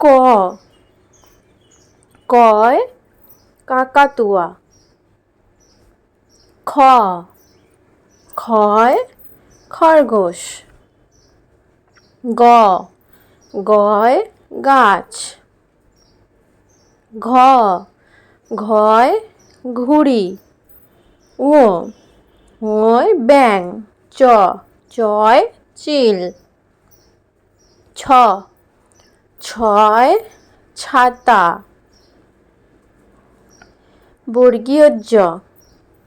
ক। কয় কাকাতুয়া। খ। খয় খরগোশ। গ। গয় গাছ। ঘ। ঘয় ঘুড়ি। ও ওয় ব্যাং চ। চয় চিল। ছ। ছয় ছাতা। বর্গীয় জ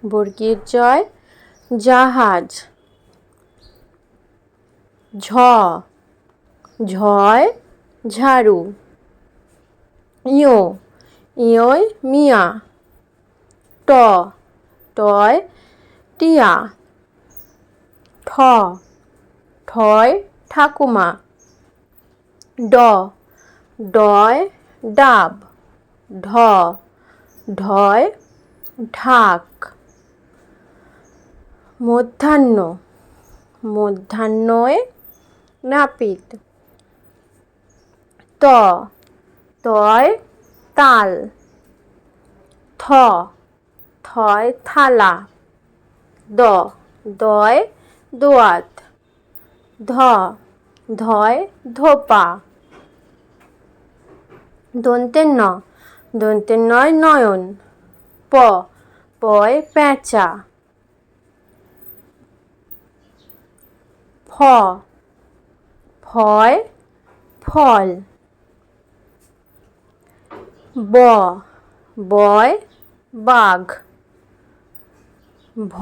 বর্গীয় জয় জাহাজ। ঝ। ঝয়, ঝাড়ু। ইয়ো। ইয়োয় মিয়া। ট। টয়, টিয়া। ঠ। ঠয়, ঠাকুমা। ড। ডয়, ডাব। ঢ, ঢয়, ঢাক। মধ্যাহ্ন, মধ্যাহ্নয়, নাপিত। ত, তয়, তাল। থ, থয়, থালা। দ, দয়, দোয়াত। ধ, ধয়, ধোপা। দন্তের ন দন্তের নয় নয়ন, প, পয় পেঁচা ফ, ফয় ফল। ব, বয় বাঘ। ভ,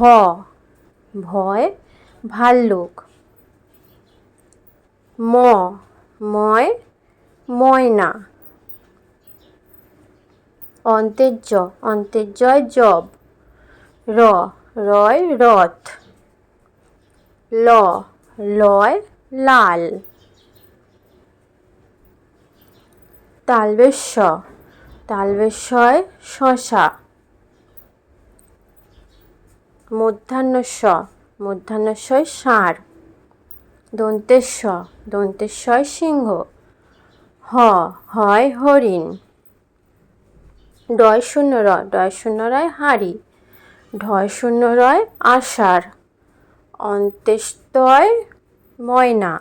ভয় ভাল্লুক। ম, ময় ময়না। অন্তেজ্য, অন্তেজ্জয় জব। র, রয় রথ। ল, লয় লাল। তালবেশ্য, তালবেশ্বয় শশা। মধ্যাহ্নস্ব মধ্যাহ্নস্বয় ষাঁড়। দন্তেশ্ব দন্তেশ্বয় সিংহ। হ, হয় হরিণ। ডয় শূন্য র ডয় শূন্য রয় হাড়ি, ঢয় শূন্য রয় আষাঢ় অন্ত্যেষ্টয় ময়না,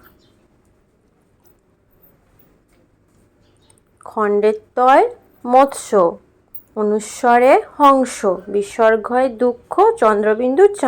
খণ্ডের তয় মৎস্য, অনুস্বরে হংস, বিসর্গয় দুঃখ, চন্দ্রবিন্দু চা